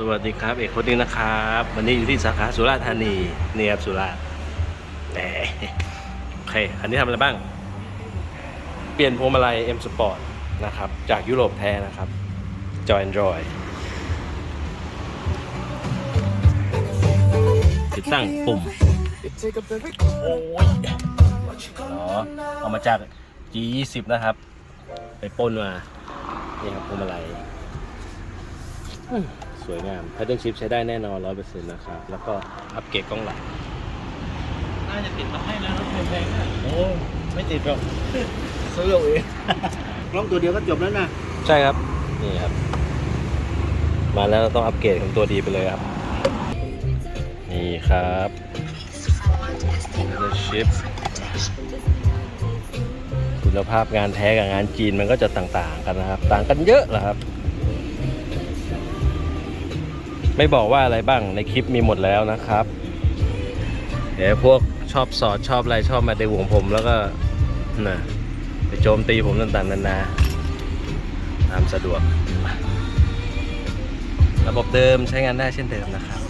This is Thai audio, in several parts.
สวัสดีครับ เอกคนนี้นะครับ วันนี้อยู่ที่สาขาสุราษฎร์ธานีเนี่ยครับสุราษฎร์แหมโอเค อันนี้ทำอะไรบ้าง เปลี่ยนพวงมาลัย M Sport นะครับ จากยุโรปแท้นะครับ Joy Android ติดตั้งปุ่ม โอ้ยอ๋อเอามาจาก G20 นะครับ ไปป้นมา นี่ครับพวงมาลัย สวยงาม Pattern Chip ใช้ได้แน่นอน100%นะครับ แล้วก็อัปเกรดกล้องหลังน่าจะติดมาให้แล้วรถแพงๆนะโอ้ไม่ติดหรอกซื้อเอาเองกล้องตัวเดียวก็จบแล้วนะ ใช่ครับ นี่ครับ มาแล้วเราต้องอัปเกรดของตัวดีไปเลยครับ นี่ครับ Pattern Chip คุณภาพงานแท้กับงานจีนมันก็จะต่าง ๆ กันนะครับ ต่างกันเยอะเหรอครับ ไม่บอกว่าอะไรบ้างในคลิปมีหมดแล้วนะครับ เดี๋ยวพวกชอบสอดชอบอะไรชอบมาในวงผมแล้วก็นะไปโจมตีผมต่างๆนานาตามสะดวก ระบบเดิมใช้งานได้เช่นเดิมนะครับ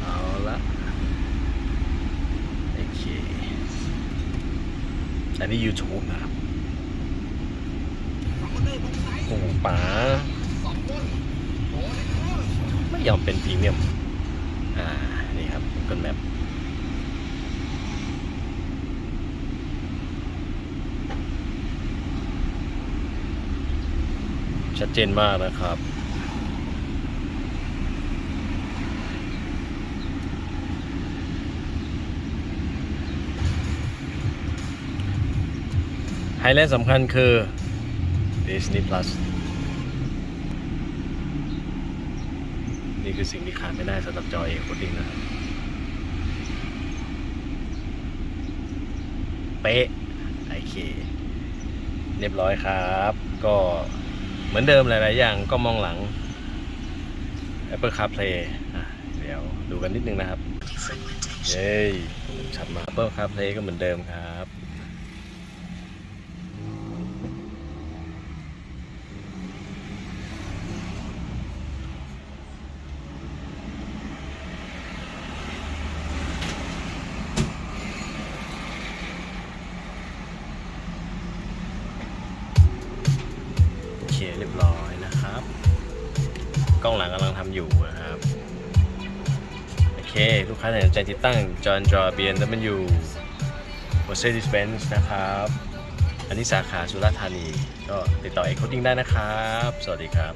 เอาละโอเคอันนี้ YouTube นะครับ โอ้โห ป๋าไม่ยอมเป็นพรีเมียม อ่า นี่ครับ Google Map ชัดเจนมากนะครับไฮไลท์สำคัญคือ Disney Plus นี่คือสิ่งที่ขาดไม่ได้สำหรับจอเอ c ค d ดิ้งนะครับ เป๊ะโอเค เรียบร้อยครับ ก็เหมือนเดิมหลาย ๆ อย่างก็มองหลัง Apple CarPlay อะเดี๋ยวดูกันนิดนึงนะครับ เย้ชัดมาก Apple CarPlay ก็เหมือนเดิมครับ เรียบร้อยนะครับ กล้องหลังกำลังทำอยู่นะครับ โอเค ลูกค้าสนใจติดตั้ง John Draw BMW Mercedes Benz นะครับ อันนี้สาขาสุราษฎร์ธานี ก็ติดต่อเอกโคดิ้งได้นะครับ สวัสดีครับ